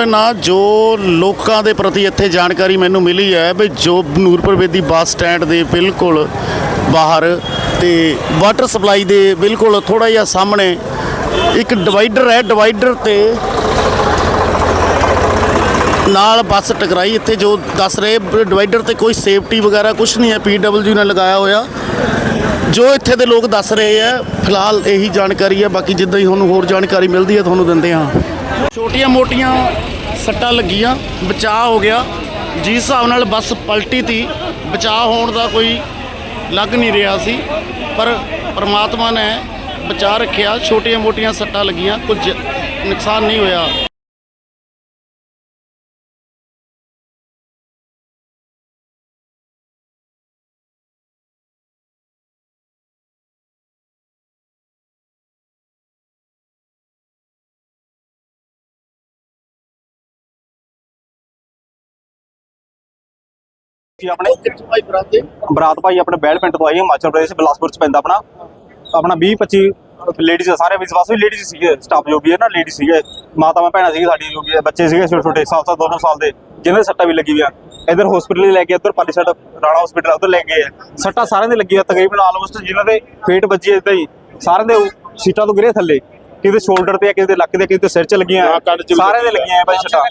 ਤੁਹਾਡੇ ਨਾਲ ਜੋ ਲੋਕਾਂ ਦੇ ਪ੍ਰਤੀ ਇੱਥੇ ਜਾਣਕਾਰੀ ਮੈਨੂੰ ਮਿਲੀ ਹੈ ਵੀ ਜੋ ਨੂਰਪੁਰ ਬੇਦੀ ਬੱਸ ਸਟੈਂਡ ਦੇ ਬਿਲਕੁਲ ਬਾਹਰ ਤੇ ਵਾਟਰ ਸਪਲਾਈ ਦੇ ਬਿਲਕੁਲ ਥੋੜਾ ਜਿਹਾ ਸਾਹਮਣੇ ਇੱਕ ਡਿਵਾਈਡਰ ਹੈ, ਡਿਵਾਈਡਰ ਤੇ ਨਾਲ ਬੱਸ ਟਕਰਾਈ। ਇੱਥੇ ਜੋ ਦੱਸ ਰਹੇ, ਡਿਵਾਈਡਰ ਤੇ ਕੋਈ ਸੇਫਟੀ ਵਗੈਰਾ ਕੁਝ ਨਹੀਂ ਹੈ ਪੀਡਬਲਯੂ ਨੇ ਲਗਾਇਆ ਹੋਇਆ। ਜੋ ਇੱਥੇ ਦੇ ਲੋਕ ਦੱਸ ਰਹੇ ਆ ਫਿਲਹਾਲ ਇਹੀ ਜਾਣਕਾਰੀ ਹੈ, ਬਾਕੀ ਜਿੱਦਾਂ ਹੀ ਤੁਹਾਨੂੰ ਹੋਰ ਜਾਣਕਾਰੀ ਮਿਲਦੀ ਹੈ, ਤੁਹਾਨੂੰ ਦਿੰਦੇ ਹਾਂ। ਛੋਟੀਆਂ ਮੋਟੀਆਂ ਸੱਟਾਂ ਲੱਗੀਆਂ, ਬਚਾਅ ਹੋ ਗਿਆ। ਜਿਸ ਹਿਸਾਬ ਨਾਲ ਬੱਸ ਪਲਟੀ ਤੀ, ਬਚਾਅ ਹੋਣ ਦਾ ਕੋਈ ਲੱਗ ਨਹੀਂ ਰਿਹਾ ਸੀ। ਪਰ ਪ੍ਰਮਾਤਮਾ ਨੇ ਬਚਾ ਰੱਖਿਆ, ਛੋਟੀਆਂ ਮੋਟੀਆਂ ਸੱਟਾਂ ਲੱਗੀਆਂ, ਕੁਝ ਨੁਕਸਾਨ ਨਹੀਂ ਹੋਇਆ। ਜੀ ਆਪਣੇ? ਕਿੱਥੋਂ ਆਈ ਬਰਾਤੇ ਬਰਾਤ ਭਾਈ ਆਪਣੇ ਬੈਲ ਪਿੰਡ ਤੋਂ ਆਈ ਹਿਮਾਚਲ ਪ੍ਰਦੇਸ਼ ਬਿਲਾਸਪੁਰ ਚ ਪੈਂਦਾ ਆਪਣਾ। ਆਪਣਾ 20 25 ਲੇਡੀਜ਼ ਸਾਰੇ ਵਿਸ਼ਵਾਸ ਵੀ ਲੇਡੀਜ਼ ਸੀਗੇ ਸਟਾਫ ਜੋ ਵੀ ਹੈ ਨਾ ਲੇਡੀ ਸੀਗੇ। ਮਾਤਾਵਾਂ ਭੈਣਾਂ ਸੀਗੇ ਸਾਡੀ ਜੋ ਵੀ ਬੱਚੇ ਸੀਗੇ ਛੋਟੇ ਛੋਟੇ ਸਾਲ ਸਾਲ ਦੋ ਦੋ ਸਾਲ ਦੇ ਜਿਨ੍ਹਾਂ ਦੇ ਸੱਟਾਂ ਵੀ ਲੱਗੀ ਹੋਈਆਂ ਇਧਰ ਹਸਪੀਟਲ ਲੈ ਕੇ ਇੱਧਰ ਪਾਲੀ ਸਾਈਡ ਰਾਣਾ ਹਸਪੀਟਲ ਉਧਰ ਲੈ ਗਏ ਸੱਟਾਂ ਸਾਰਿਆਂ ਦੇ ਲੱਗੀ ਆ ਤਕਰੀਬਨ ਆਲਮੋਸਟ ਜਿਨ੍ਹਾਂ ਦੇ ਫੇਟ ਵੱਜੀ ਇਦਾਂ ਹੀ ਸਾਰਿਆਂ ਦੇ ਸੀਟਾਂ ਤੋਂ ਗਿਰੇ ਥੱਲੇ। ਕਿਸੇ ਦੇ ਸ਼ੋਲਡਰ ਤੇ ਆ ਕਿਸੇ ਦੇ ਲੱਕ ਤੇ ਕਿਸੇ ਦੇ ਸਿਰ 'ਚ ਲੱਗੀਆਂ। ਸਾਰਿਆਂ ਦੇ ਲੱਗੀਆਂ। ਆ ਭਾਈ ਸੱਟਾਂ।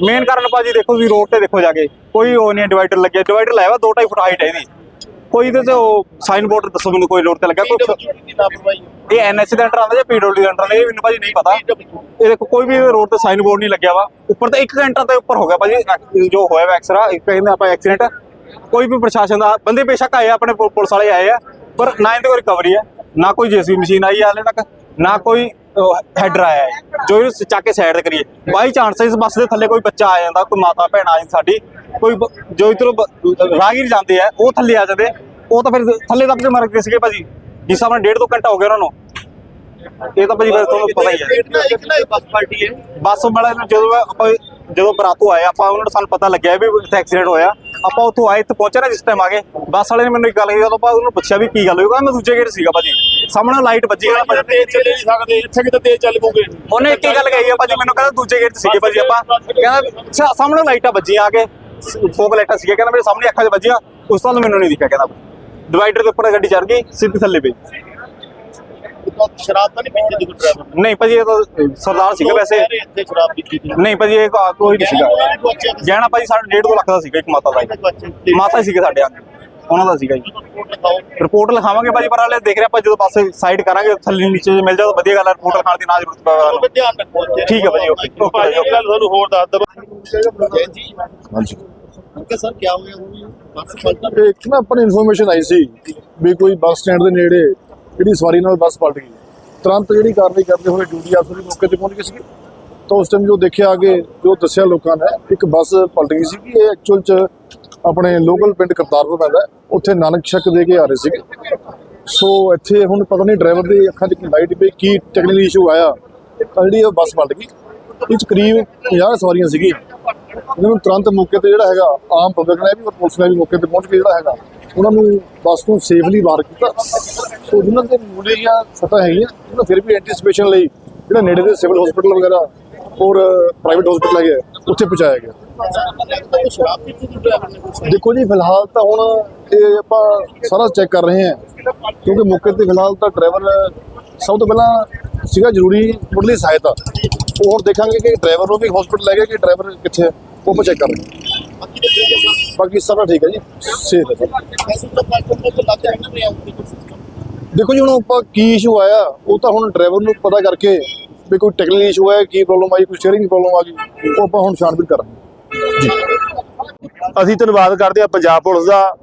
ਮੇਨ ਕਾਰਨ ਭਾਜੀ ਦੇਖੋ ਤੁਸੀਂ ਰੋਡ ਤੇ ਦੇਖੋ ਜਾ ਕੇ ਕੋਈ ਉਹ ਨਹੀਂ ਡਿਵਾਈਡਰ ਲੱਗਿਆ ਡਿਵਾਈਡਰ ਲਾਇਆ ਵਾ 2.5 ਫੁੱਟ ਹਾਈਟ ਹੈ ਇਹਦੀ। ਕੋਈ ਇਹਦੇ ਤੇ ਉਹ ਸਾਈਨ ਬੋਰਡ ਦੱਸੋ ਮੈਨੂੰ ਕੋਈ ਰੋਡ ਤੇ ਲੱਗਾ। ਕੋਈ ਇਹ ਐਨਐਚ ਦੇ ਅੰਡਰ ਆਉਂਦਾ ਜਾਂ ਪੀਡਬਲਯੂ ਦੇ ਅੰਡਰ ਆਉਂਦਾ ਇਹ ਮੈਨੂੰ ਭਾਜੀ ਨਹੀਂ ਪਤਾ। ਇਹ ਦੇਖੋ ਕੋਈ ਵੀ ਰੋਡ ਤੇ ਸਾਈਨ ਬੋਰਡ ਨਹੀਂ ਲੱਗਿਆ ਵਾ। ਉੱਪਰ ਤੇ 1 ਘੰਟਾ ਤੇ ਉੱਪਰ ਹੋ ਗਿਆ ਭਾਜੀ ਜੋ ਹੋਇਆ ਵਾ ਐਕਸਰਾ ਇੱਕ ਕਹਿੰਦੇ ਆਪਾਂ ਐਕਸੀਡੈਂਟ ਕੋਈ ਵੀ ਪ੍ਰਸ਼ਾਸਨ ਦਾ ਬੰਦੇ ਬੇਸ਼ੱਕ ਆਏ ਆ, ਆਪਣੇ ਪੁਲਿਸ ਵਾਲੇ ਆਏ ਆ ਪਰ ਨਾ ਇਹਦੇ ਕੋਈ ਰਿਕਵਰੀ ਹੈ ਨਾ ਕੋਈ ਜੇਸੀ ਮਸ਼ੀਨ ਆਈ ਹਾਲੇ ਤੱਕ ਨਾ ਕੋਈ ਹੈਡਰ ਆਇਆ ਹੈ। ਜੋ ਇਹ ਚੱਕ ਕੇ ਸਾਈਡ ਤੇ ਕਰੀਏ। ਬਾਈ ਚਾਂਸ ਇਸ ਬੱਸ ਦੇ ਥੱਲੇ ਕੋਈ ਬੱਚਾ ਆ ਜਾਂਦਾ ਕੋਈ ਮਾਤਾ ਭੈਣ ਆ ਜਾਂਦੀ ਸਾਡੀ। ਕੋਈ ਜੋ ਇਧਰੋਂ ਰਾਹਗੀਰ ਜਾਂਦੇ ਆ ਉਹ ਥੱਲੇ ਆ ਜਾਂਦੇ। ਉਹ ਤਾਂ ਫਿਰ ਥੱਲੇ ਦੱਬ ਕੇ ਮਰ ਗਏ ਸੀਗੇ ਭਾਜੀ। ਜਿਸ ਨਾਲ ਡੇਢ ਦੋ ਘੰਟਾ ਹੋ ਗਿਆ ਉਹਨਾਂ ਨੂੰ। ਇਹ ਤਾਂ ਭਾਜੀ ਫਿਰ ਤੁਹਾਨੂੰ ਪਤਾ ਹੀ ਹੈ। ਬੱਸ ਪਾਰਟੀ ਹੈ। ਬੱਸ ਵਾਲੇ ਜਦੋਂ ਆਪਾਂ ਜਦੋਂ ਬਰਾਤੋਂ ਆਏ ਆਪਾਂ ਉਹਨਾਂ ਨੂੰ ਸਾਨੂੰ ਪਤਾ ਲੱਗਿਆ ਵੀ ਇੱਥੇ ਐਕਸੀਡੈਂਟ ਹੋਇਆ। ਆਪਾਂ ਉੱਥੋਂ ਆਏ ਇੱਥੇ ਪਹੁੰਚੇ ਨਾ ਜਿਸ ਟਾਈਮ ਆ ਗਏ। ਬੱਸ ਵਾਲੇ ਨੇ ਮੈਨੂੰ ਇੱਕ ਗੱਲ ਕਹੀ ਜਦੋਂ ਆਪਾਂ ਉਹਨੂੰ ਪੁੱਛਿਆ ਵੀ ਕੀ ਗੱਲ ਹੋਈ ਕਹਿੰਦਾ ਮੈਂ ਦੂਜੇ ਗੇਟ ਸੀਗਾ ਭਾਜੀ। ਸਾਹਮਣੇ ਲਾਈਟ ਵੱਜੀ ਕਹਿੰਦਾ ਭਾਜੀ। ਤੇਜ਼ ਚੱਲੇ ਨਹੀਂ ਸਕਦੇ ਇੱਥੇ ਕਿਤੇ ਤੇਜ਼ ਚੱਲ ਪੂਗੇ ਉਹਨੇ ਇੱਕ ਹੀ ਗੱਲ ਕਹੀ ਆ ਭਾਜੀ ਮੈਨੂੰ ਕਹਿੰਦਾ ਦੂਜੇ ਗੇਟ ਸੀਗੇ ਭਾਜੀ ਆਪਾਂ। ਕਹਿੰਦਾ ਸਾਹਮਣੇ ਲਾਈਟਾਂ ਵੱਜੀਆਂ ਆ ਕੇ ਫੋਕ ਲਾਈਟਾਂ ਸੀਗੇ ਕਹਿੰਦਾ ਮੇਰੇ ਸਾਹਮਣੇ ਅੱਖਾਂ 'ਚ ਵੱਜੀਆਂ ਉਸ ਤੋਂ ਬਾਅਦ ਮੈਨੂੰ ਨਹੀਂ ਦਿਖਿਆ ਕਹਿੰਦਾ। ਡਿਵਾਈਡਰ ਦੇ ਉੱਪਰ ਗੱਡੀ ਚੜ ਗਈ ਸਿੱਧੀ ਥੱਲੇ ਪਈ। ਸ਼ਰਾਬ ਤਾਂ ਨਹੀਂ ਪੀਂਦੇ ਜੀ ਡਰਾਈਵਰ ਨਹੀਂ ਭਾਜੀ ਇਹ ਤਾਂ ਸਰਦਾਰ ਸੀਗਾ ਵੈਸੇ। ਇੱਥੇ ਸ਼ਰਾਬ ਪੀਤੀ ਨਹੀਂ। ਭਾਜੀ ਇਹ ਕੋ- ਕੋਈ ਨਹੀਂ ਸੀਗਾ। ਗਹਿਣਾ ਭਾਜੀ ਸਾਡਾ ਡੇਢ ਦੋ ਲੱਖ ਦਾ ਸੀਗਾ ਇੱਕ ਮਾਤਾ ਦਾ। ਮਾਤਾ ਹੀ ਸੀਗੇ ਸਾਡੇ ਆ ਉਹਨਾਂ ਦਾ ਸੀਗਾ ਜੀ। ਰਿਪੋਰਟ ਲਿਖਾਵਾਂਗੇ ਭਾਜੀ ਪਰ ਹਾਲੇ ਦੇਖ ਰਹੇ ਆਪਾਂ ਜਦੋਂ ਪਾਸੇ ਸਾਈਡ ਕਰਾਂਗੇ ਥੱਲੇ ਨੀਚੇ ਜੇ ਮਿਲ ਜਾਓ ਤਾਂ ਵਧੀਆ ਗੱਲ ਹੈ ਰਿਪੋਰਟ ਲਿਖਾਉਣ ਦੀ ਨਾ ਜ਼ਰੂਰਤ ਪਵੇ। ਧਿਆਨ ਰੱਖੋ। ਠੀਕ ਹੈ ਭਾਜੀ ਓਕੇ ਭਾਜੀ ਇਹ ਗੱਲ ਤੁਹਾਨੂੰ ਹੋਰ ਦੱਸ ਦਵਾਂ। ਜੈ ਜੀ। ਹਾਂਜੀ। ਅੰਕਲ ਸਰ ਕੀ ਹੋਇਆ? ਹੋਈ ਬੱਸ ਪਲਟਾ ਇੱਕ ਨਾ ਆਪਾਂ ਨੂੰ ਇਨਫੋਰਮੇਸ਼ਨ ਆਈ ਸੀ ਵੀ ਕੋਈ ਬੱਸ ਸਟੈਂਡ ਦੇ ਨੇੜੇ ਜਿਹੜੀ ਸਵਾਰੀ ਨਾਲ ਬੱਸ ਪਲਟ ਗਈ। ਤੁਰੰਤ ਜਿਹੜੀ ਕਾਰਵਾਈ ਕਰਦੇ ਹੋਏ ਡਿਊਟੀ ਅਫਸਰ ਵੀ ਮੌਕੇ ਤੇ ਪਹੁੰਚ ਗਏ ਸੀ ਤਾਂ ਉਸ ਟਾਈਮ ਜੋ ਦੇਖਿਆ ਕਿ ਜੋ ਦੱਸਿਆ ਲੋਕਾਂ ਨੇ, ਇੱਕ ਬੱਸ ਪਲਟ ਗਈ ਸੀ ਕਿ ਇਹ ਐਕਚੁਅਲ ਚ ਆਪਣੇ ਲੋਕਲ ਪਿੰਡ ਕਰਤਾਰਪੁਰ ਪੈਂਦਾ ਉੱਥੇ ਨਾਨਕ ਸ਼ੱਕ ਦੇ ਕੇ ਆ ਰਹੇ ਸੀਗੇ। ਸੋ ਇੱਥੇ ਹੁਣ ਪਤਾ ਨਹੀਂ ਡਰਾਈਵਰ ਦੀ ਅੱਖਾਂ 'ਚ ਕੀ ਲਾਈਟ ਪਈ, ਕੀ ਟੈਕਨੀਕਲ ਇਸ਼ੂ ਆਇਆ। ਤਾਂ ਜਿਹੜੀ ਉਹ ਬੱਸ ਪਲਟ ਗਈ। ਇਹ 'ਚ ਕਰੀਬ 50 ਸਵਾਰੀਆਂ ਸੀਗੀਆਂ। ਇਹਨਾਂ ਨੂੰ ਤੁਰੰਤ ਮੌਕੇ ਤੇ ਜਿਹੜਾ ਹੈਗਾ, ਆਮ ਪਬਲਿਕ ਨੇ ਵੀ ਔਰ ਪੁਲਿਸ ਨੇ ਵੀ ਮੌਕੇ ਤੇ ਪਹੁੰਚ ਕੇ ਜਿਹੜਾ ਹੈਗਾ ਉਹਨਾਂ ਨੂੰ ਬੱਸ ਤੋਂ ਸੇਫਲੀ ਵਾਰ ਕੀਤਾ। ਸੋ ਜਿਨ੍ਹਾਂ ਦੇ ਮੂਲੇ ਦੀਆਂ ਸੱਟਾਂ ਹੈਗੀਆਂ, ਉਹਨਾਂ ਫਿਰ ਵੀ ਐਂਟੀਸਪੇਸ਼ਨ ਲਈ ਜਿਹੜਾ ਨੇੜੇ ਦੇ ਸਿਵਲ ਹਸਪੀਟਲ ਵਗੈਰਾ ਔਰ ਪ੍ਰਾਈਵੇਟ ਹਸਪੀਟਲ ਹੈਗੇ ਉੱਥੇ ਪਹੁੰਚਾਇਆ ਗਿਆ। ਦੇਖੋ ਜੀ, ਫਿਲਹਾਲ ਤਾਂ ਹੁਣ ਇਹ ਆਪਾਂ ਸਾਰਾ ਚੈੱਕ ਕਰ ਰਹੇ ਹਾਂ, ਕਿਉਂਕਿ ਮੌਕੇ ਤੇ ਫਿਲਹਾਲ ਤਾਂ ਡਰਾਈਵਰ ਸਭ ਤੋਂ ਪਹਿਲਾਂ ਸੀਗਾ ਜ਼ਰੂਰੀ ਮੁੱਢਲੀ ਸਹਾਇਤਾ। ਉਹ ਹੋਰ ਦੇਖਾਂਗੇ ਕਿ ਡਰਾਈਵਰ ਨੂੰ ਵੀ ਹਸਪੀਟਲ ਲੈ ਗਿਆ ਕਿ ਡਰਾਈਵਰ ਕਿੱਥੇ ਉਹ ਆਪਾਂ ਚੈੱਕ ਕਰ ਰਹੇ ਹਾਂ। ਬਾਕੀ ਸਾਰਾ ਠੀਕ ਹੈ ਜੀ। ਸੇਫ ਹੈ। ਦੇਖੋ ਜੀ, ਹੁਣ ਆਪਾਂ ਕੀ ਇਸ਼ੂ ਆਇਆ, ਉਹ ਤਾਂ ਹੁਣ ਡਰਾਈਵਰ ਨੂੰ ਪਤਾ ਕਰਕੇ ਵੀ ਕੋਈ ਟੈਕਨੀਕਲ ਇਸ਼ੂ ਹੈ, ਕੀ ਪ੍ਰੋਬਲਮ ਆਈ ਕੋਈ ਸਟੀਅਰਿੰਗ ਪ੍ਰੋਬਲਮ ਆ ਗਈ ਉਹ ਆਪਾਂ ਹੁਣ ਛਾਣਬੀਨ ਕਰਾਂਗੇ। ਅਸੀਂ ਧੰਨਵਾਦ ਕਰਦੇ ਹਾਂ ਪੰਜਾਬ ਪੁਲਿਸ ਦਾ।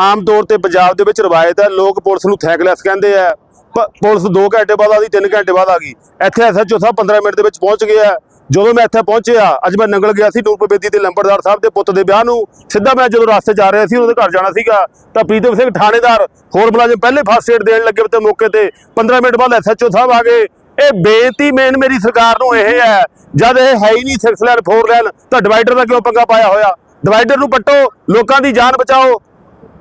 ਆਮ ਤੌਰ ਤੇ ਪੰਜਾਬ ਦੇ ਵਿੱਚ ਰਵਾਇਤ ਹੈ, ਲੋਕ ਪੁਲਿਸ ਨੂੰ ਥੈਂਕਲੈਸ ਕਹਿੰਦੇ ਆ। ਪੁਲਿਸ 2 ਘੰਟੇ ਬਾਅਦ ਆ ਗਈ 3 ਘੰਟੇ ਬਾਅਦ ਆ ਗਈ। ਇੱਥੇ ਐਸਐਚਓ ਸਾਹਿਬ 15 ਮਿੰਟ ਦੇ ਵਿੱਚ ਪਹੁੰਚ ਗਿਆ ਜਦੋਂ ਮੈਂ ਇੱਥੇ ਪਹੁੰਚਿਆ, ਅੱਜ ਮੈਂ ਨੰਗਲ ਗਿਆ ਸੀ ਨੂਰਪੁਰ ਬੇਦੀ ਤੇ ਲੰਬੜਦਾਰ ਸਾਹਿਬ ਦੇ ਪੁੱਤ ਦੇ ਵਿਆਹ ਨੂੰ। ਸਿੱਧਾ ਮੈਂ ਜਦੋਂ ਰਸਤੇ ਜਾ ਰਿਹਾ ਸੀ, ਉਹਦੇ ਘਰ ਜਾਣਾ ਸੀਗਾ। ਤਾਂ ਪ੍ਰੀਤਮ ਸਿੰਘ ਥਾਣੇਦਾਰ ਹੋਰ ਮੁਲਾਜ਼ਮ ਪਹਿਲੇ ਫਸਟ ਏਡ ਦੇਣ ਲੱਗੇ ਤੇ ਮੌਕੇ ਤੇ 15 ਮਿੰਟ ਬਾਅਦ ਐਸਐਚਓ ਸਾਹਿਬ ਆ ਗਏ। ਇਹ ਬੇਨਤੀ ਮੇਨ ਮੇਰੀ ਸਰਕਾਰ ਨੂੰ ਇਹ ਹੈ, ਜਦ ਇਹ ਹੈ ਹੀ ਨਹੀਂ 6 ਲੈਨ 4 ਲੈਨ ਤਾਂ ਡਿਵਾਈਡਰ ਦਾ ਕਿਉਂ ਪੰਗਾ ਪਾਇਆ ਹੋਇਆ? ਡਿਵਾਈਡਰ ਨੂੰ ਪੱਟੋ, ਲੋਕਾਂ ਦੀ ਜਾਨ ਬਚਾਓ।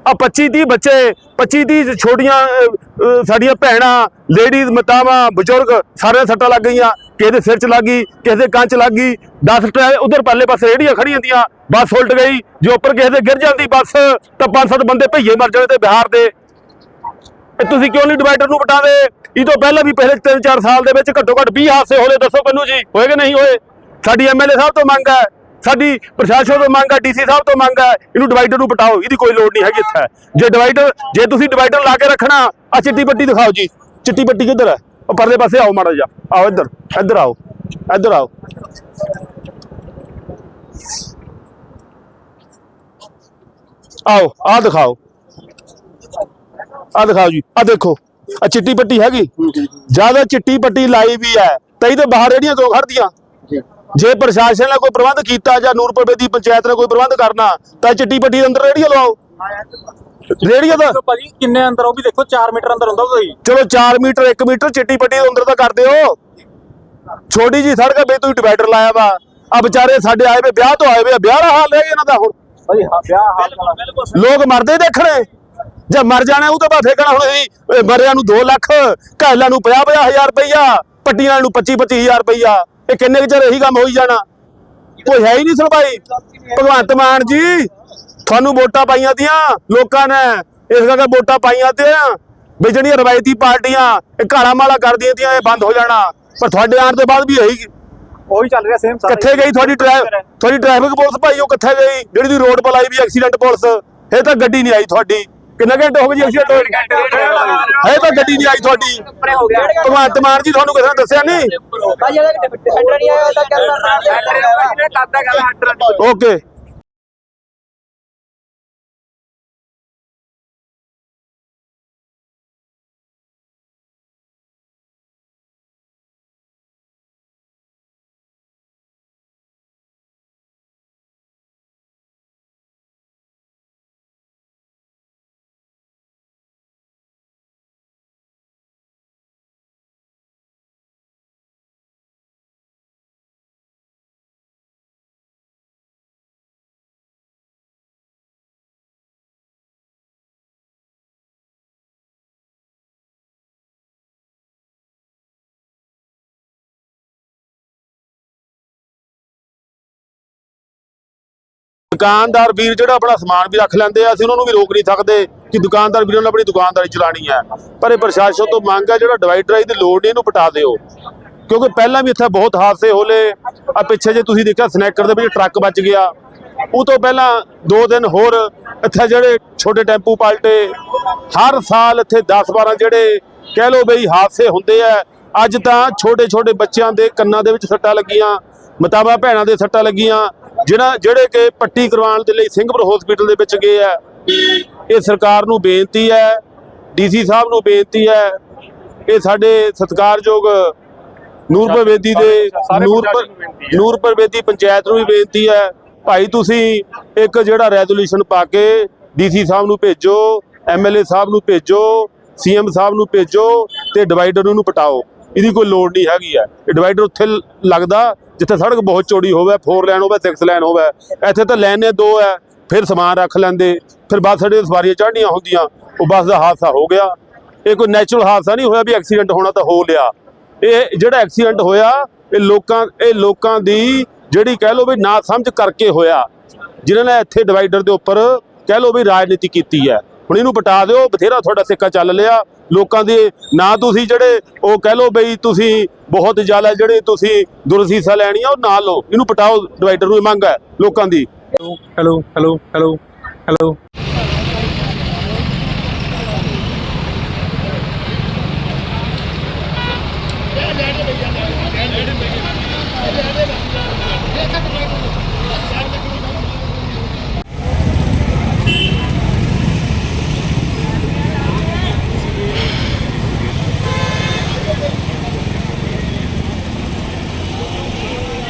ਆ 25 30 ਬੱਚੇ 25 30 ਛੋਟੀਆਂ ਸਾਡੀਆਂ ਭੈਣਾਂ ਲੇਡੀਜ਼ ਮਾਤਾਵਾਂ, ਬਜ਼ੁਰਗ ਸਾਰੇ ਸੱਟਾਂ ਲੱਗ ਗਈਆਂ। ਕਿਸੇ ਦੇ ਸਿਰ 'ਚ ਲੱਗ ਗਈ ਕਿਸੇ ਦੇ ਕੰਨ 'ਚ ਲੱਗ ਗਈ 10 ਟਰੈ ਉਧਰ ਪਰਲੇ ਪਾਸੇ ਰੇੜੀਆਂ ਖੜੀਆਂ ਦੀਆਂ ਬੱਸ ਉਲਟ ਗਈ, ਜੇ ਉੱਪਰ ਕਿਸੇ ਦੇ ਗਿਰ ਜਾਂਦੀ ਬੱਸ, ਤਾਂ ਪੰਜ ਸੱਤ ਬੰਦੇ ਭਈਏ ਮਰ ਜਾਣੇ ਤੇ ਬਿਹਾਰ ਦੇ। ਇਹ ਤੁਸੀਂ ਕਿਉਂ ਨਹੀਂ ਡਿਵਾਈਡਰ ਨੂੰ ਵਟਾਉਂਦੇ? ਇਹ ਤੋਂ ਪਹਿਲਾਂ ਵੀ ਪਹਿਲੇ 3-4 ਸਾਲ ਦੇ ਵਿੱਚ ਘੱਟੋ ਘੱਟ 20 ਹਾਦਸੇ ਹੋਲੇ ਦੱਸੋ ਮੈਨੂੰ ਜੀ, ਹੋਏ ਕਿ ਨਹੀਂ ਹੋਏ? ਸਾਡੀ ਐਮਐਲਏ ਸਾਹਿਬ ਤੋਂ ਮੰਗ ਹੈ, ਸਾਡੀ ਪ੍ਰਸ਼ਾਸਨ ਤੋਂ ਮੰਗ ਹੈ ਡੀਸੀ ਸਾਹਿਬ ਤੋਂ ਮੰਗ ਹੈ, ਇਹਨੂੰ ਡਿਵਾਈਡਰ ਨੂੰ ਪਟਾਓ ਇਹਦੀ ਕੋਈ ਲੋੜ ਨਹੀਂ ਹੈਗੀ ਇੱਥੇ। ਜੇ ਡਿਵਾਈਡਰ ਜੇ ਤੁਸੀਂ ਡਿਵਾਈਡਰ ਲਾ ਕੇ ਰੱਖਣਾ ਆ ਚਿੱਟੀ ਪੱਟੀ ਦਿਖਾਓ ਜੀ, ਚਿੱਟੀ ਪੱਟੀ ਕਿੱਧਰ ਹੈ? ਉਹ ਪਰਲੇ ਪਾਸੇ ਆਓ ਮਾੜਾ ਜਾ ਆਓ ਇੱਧਰ ਇੱਧਰ ਆਓ ਇੱਧਰ ਆਓ। ਆਓ ਆ ਦਿਖਾਓ। ਆ ਦਿਖਾਓ ਜੀ ਆ ਦੇਖੋ। ਆ ਚਿੱਟੀ ਪੱਟੀ ਹੈਗੀ। ਜ਼ਿਆਦਾ ਚਿੱਟੀ ਪੱਟੀ ਲਾਈ ਵੀ ਹੈ। ਤਈ ਤੇ ਬਾਹਰ ਰੇੜੀਆਂ ਕਿਉਂ ਖੜਦੀਆਂ ਜੇ। ਪ੍ਰਸ਼ਾਸਨ ਨੇ ਕੋਈ ਪ੍ਰਬੰਧ ਕੀਤਾ ਜਾਂ ਨੂਰਪੁਰ ਦੀ ਪੰਚਾਇਤ ਨੇ ਕੋਈ ਪ੍ਰਬੰਧ ਕਰਨਾ ਤਾਂ ਚਿੱਟੀ ਪੱਟੀ ਦੇ ਅੰਦਰ ਰੇੜੀਆਂ ਲਵਾਓ ਰੇੜੀਆਂ ਦਾ ਭਾਜੀ ਕਿੰਨੇ ਅੰਦਰ ਉਹ ਵੀ ਦੇਖੋ 4 ਮੀਟਰ ਅੰਦਰ ਹੁੰਦਾ ਤੁਸੀਂ ਚਲੋ 4 ਮੀਟਰ 1 ਮੀਟਰ ਚਿੱਟੀ ਪੱਟੀ ਦੇ ਅੰਦਰ ਤਾਂ ਕਰ ਦਿਓ। ਛੋਟੀ ਜੀ ਸੜਕ ਬੇ ਤੁਸੀਂ ਡਿਵਾਈਡਰ ਲਾਇਆ ਵਾ। ਆ ਵਿਚਾਰੇ ਸਾਡੇ ਆਏ ਵੇ ਵਿਆਹ ਤੋਂ ਆਏ ਵੇ ਵਿਆਹ ਦਾ ਹਾਲ ਗਿਆ ਇਹਨਾਂ ਦਾ ਹੁਣ। ਭਾਜੀ ਵਿਆਹ ਹਾਲ ਲੋਕ ਮਰਦੇ ਦੇਖਣੇ। ਜੇ ਮਰ ਜਾਣਾ ਉਹ ਤਾਂ ਬਾ ਫੇਕਣਾ ਹੁਣ ਅਸੀਂ ਮਰਿਆਂ ਨੂੰ 2 ਲੱਖ ਘਾਇਲਾਂ ਨੂੰ 50 ਹਜ਼ਾਰ ਰੁਪਈਆ ਪੱਟੀਆਂ ਨੂੰ 25 25000 ਰੁਪਈਆ। ਇਹ ਕਿੰਨੇ ਕੁ ਚਿਰ ਇਹੀ ਕੰਮ ਹੋਈ ਜਾਣਾ? ਕੋਈ ਹੈ ਹੀ ਨਹੀਂ ਸੁਣਵਾਈ। ਭਗਵੰਤ ਮਾਨ ਜੀ ਤੁਹਾਨੂੰ ਵੋਟਾਂ ਪਾਈਆਂ ਦੀਆਂ ਲੋਕਾਂ ਨੇ। ਇਸ ਕਰਕੇ ਵੋਟਾਂ ਪਾਈਆਂ ਤੇ ਵੀ ਜਿਹੜੀਆਂ ਰਵਾਇਤੀ ਪਾਰਟੀਆਂ ਇਹ ਘਾੜਾ ਮਾਲਾ ਕਰਦੀਆਂ ਤੀਆਂ ਇਹ ਬੰਦ ਹੋ ਜਾਣਾ। ਪਰ ਤੁਹਾਡੇ ਆਉਣ ਤੋਂ ਬਾਅਦ ਵੀ ਇਹੀ ਉਹੀ ਚੱਲ ਰਿਹਾ ਸੇਮ ਕਿੱਥੇ ਗਈ ਤੁਹਾਡੀ ਟ੍ਰੈਫਿਕ ਤੁਹਾਡੀ ਟ੍ਰੈਫਿਕ ਪੁਲਿਸ ਭਾਈ ਉਹ ਕਿੱਥੇ ਗਈ? ਜਿਹੜੀ ਦੀ ਰੋਡ ਪਲਾਈ ਵੀ ਐਕਸੀਡੈਂਟ ਪੁਲਿਸ ਇਹ ਤਾਂ ਗੱਡੀ ਨਹੀਂ ਆਈ ਤੁਹਾਡੀ। ਕਿੰਨੇ ਘੰਟੇ ਹੋ ਗਏ ਜੀ ਐਕਸੀਡੈਂਟ ਹੋਏ ਹੈ ਤਾਂ ਗੱਡੀ ਨਹੀਂ ਆਈ ਤੁਹਾਡੀ। ਭਗਵੰਤ ਮਾਨ ਜੀ ਤੁਹਾਨੂੰ ਕਿਸੇ ਨੇ ਦੱਸਿਆ ਨਹੀਂ? ਭਾਜੀ ਇਹਦਾ ਹੈਡਰ ਨਹੀਂ ਆਇਆ ਤਾਂ ਕਹਿੰਦਾ ਓਕੇ ਦੁਕਾਨਦਾਰ ਵੀਰ ਜਿਹੜਾ ਆਪਣਾ ਸਮਾਨ ਵੀ ਰੱਖ ਲੈਂਦੇ ਆ, ਅਸੀਂ ਉਹਨਾਂ ਨੂੰ ਵੀ ਰੋਕ ਨਹੀਂ ਸਕਦੇ ਕਿ ਦੁਕਾਨਦਾਰ ਵੀਰਾਂ ਨੇ ਆਪਣੀ ਦੁਕਾਨਦਾਰੀ ਚਲਾਣੀ ਹੈ ਪਰ ਇਹ ਪ੍ਰਸ਼ਾਸਨ ਤੋਂ ਮੰਗ ਹੈ ਜਿਹੜਾ ਡਿਵਾਈਡਰ ਹੈ ਦੀ ਲੋੜ ਨਹੀਂ, ਇਹਨੂੰ ਪਟਾ ਦਿਓ। ਕਿਉਂਕਿ ਪਹਿਲਾਂ ਵੀ ਇੱਥੇ ਬਹੁਤ ਹਾਦਸੇ ਹੋਲੇ ਆ ਪਿੱਛੇ ਜੇ ਤੁਸੀਂ ਦੇਖਿਆ, ਸਨੈਕਰ ਦੇ ਵਿੱਚ ਟਰੱਕ ਵੱਜ ਗਿਆ। ਉਹ ਤੋਂ ਪਹਿਲਾਂ ਦੋ ਦਿਨ ਹੋਰ ਇੱਥੇ ਜਿਹੜੇ ਛੋਟੇ ਟੈਂਪੂ ਪਲਟੇ। ਹਰ ਸਾਲ ਇੱਥੇ 10 12 ਜਿਹੜੇ ਕਹਿ ਲੋ ਬਈ ਹਾਦਸੇ ਹੁੰਦੇ ਆ। ਅੱਜ ਤਾਂ ਛੋਟੇ ਛੋਟੇ ਬੱਚਿਆਂ ਦੇ ਕੰਨਾਂ ਦੇ ਵਿੱਚ ਸੱਟਾਂ ਲੱਗੀਆਂ। ਮਤਾਬਾ ਭੈਣਾਂ ਦੇ ਸੱਟਾਂ ਲੱਗੀਆਂ। ਜਿਹੜਾ ਜਿਹੜੇ ਕਿ ਪੱਟੀ ਕਰਵਾਉਣ ਦੇ ਲਈ ਸਿੰਘਪੁਰ ਹਸਪੀਟਲ ਦੇ ਵਿੱਚ ਗਏ ਆ ਇਹ ਸਰਕਾਰ ਨੂੰ ਬੇਨਤੀ ਹੈ ਡੀਸੀ ਸਾਹਿਬ ਨੂੰ ਬੇਨਤੀ ਹੈ ਇਹ ਸਾਡੇ ਸਤਿਕਾਰਯੋਗ ਨੂਰਪੁਰ ਬੇਦੀ ਦੇ ਸਾਰੇ ਨੂਰਪੁਰ ਪ੍ਰਸ਼ਾਸਨ ਨੂੰ ਬੇਨਤੀ ਹੈ। ਨੂਰਪੁਰ ਬੇਦੀ ਪੰਚਾਇਤ ਨੂੰ ਵੀ ਬੇਨਤੀ ਹੈ ਭਾਈ ਤੁਸੀਂ ਇੱਕ ਜਿਹੜਾ ਰੈਜ਼ੋਲੂਸ਼ਨ ਪਾ ਕੇ ਡੀਸੀ ਸਾਹਿਬ ਨੂੰ ਭੇਜੋ ਐਮਐਲਏ ਸਾਹਿਬ ਨੂੰ ਭੇਜੋ ਸੀਐਮ ਸਾਹਿਬ ਨੂੰ ਭੇਜੋ ਤੇ ਡਿਵਾਈਡਰ ਨੂੰ ਪਟਾਓ ਇਹਦੀ ਕੋਈ ਲੋੜ ਨਹੀਂ ਹੈਗੀ ਹੈ। ਇਹ ਡਿਵਾਈਡਰ ਉੱਥੇ ਲੱਗਦਾ, ਜਿੱਥੇ ਸੜਕ ਬਹੁਤ ਚੌੜੀ ਹੋਵੇ ਫੋਰ ਲਾਈਨ ਹੋਵੇ ਸਿਕਸ ਲਾਈਨ ਹੋਵੇ। ਇੱਥੇ ਤਾਂ ਲਾਈਨ ਦੋ ਹੈ, ਫਿਰ ਸਮਾਨ ਰੱਖ ਲੈਂਦੇ, ਫਿਰ ਬੱਸ ਅੱਡੇ ਸਵਾਰੀਆਂ ਚੜ੍ਹਨੀਆਂ ਹੁੰਦੀਆਂ, ਉਹ ਬੱਸ ਦਾ ਹਾਦਸਾ ਹੋ ਗਿਆ। ਇਹ ਕੋਈ ਨੈਚੁਰਲ ਹਾਦਸਾ ਨਹੀਂ ਹੋਇਆ ਵੀ ਐਕਸੀਡੈਂਟ ਹੋਣਾ ਤਾਂ ਹੋ ਲਿਆ। ਇਹ ਜਿਹੜਾ ਐਕਸੀਡੈਂਟ ਹੋਇਆ, ਇਹ ਲੋਕਾਂ ਇਹ ਲੋਕਾਂ ਦੀ ਜਿਹੜੀ ਕਹਿ ਲਓ ਵੀ ਨਾ ਸਮਝ ਕਰਕੇ ਹੋਇਆ। ਜਿਨ੍ਹਾਂ ਨੇ ਇੱਥੇ ਡਿਵਾਈਡਰ ਦੇ ਉੱਪਰ ਕਹਿ ਲਓ ਵੀ ਰਾਜਨੀਤੀ ਕੀਤੀ ਹੈ। ਹੁਣ ਇਹਨੂੰ ਪਟਾ ਦਿਓ, ਬਥੇਰਾ ਤੁਹਾਡਾ ਸਿੱਕਾ ਚੱਲ ਲਿਆ। ਲੋਕਾਂ ਦੇ ਨਾ ਤੁਸੀਂ ਜਿਹੜੇ ਉਹ ਕਹਿ ਲੋ ਬਈ ਤੁਸੀਂ ਬਹੁਤ ਜ਼ਿਆਦਾ ਜਿਹੜੇ ਤੁਸੀਂ ਦੁਰਸੀਸਾ ਲੈਣੀ ਆ ਉਹ ਨਾ ਲਓ ਇਹਨੂੰ ਪਟਾਓ ਡਿਵਾਈਡਰ ਨੂੰ ਇਹ ਮੰਗ ਹੈ ਲੋਕਾਂ ਦੀ ਹੈਲੋ ਹੈਲੋ ਹੈਲੋ ਹੈਲੋ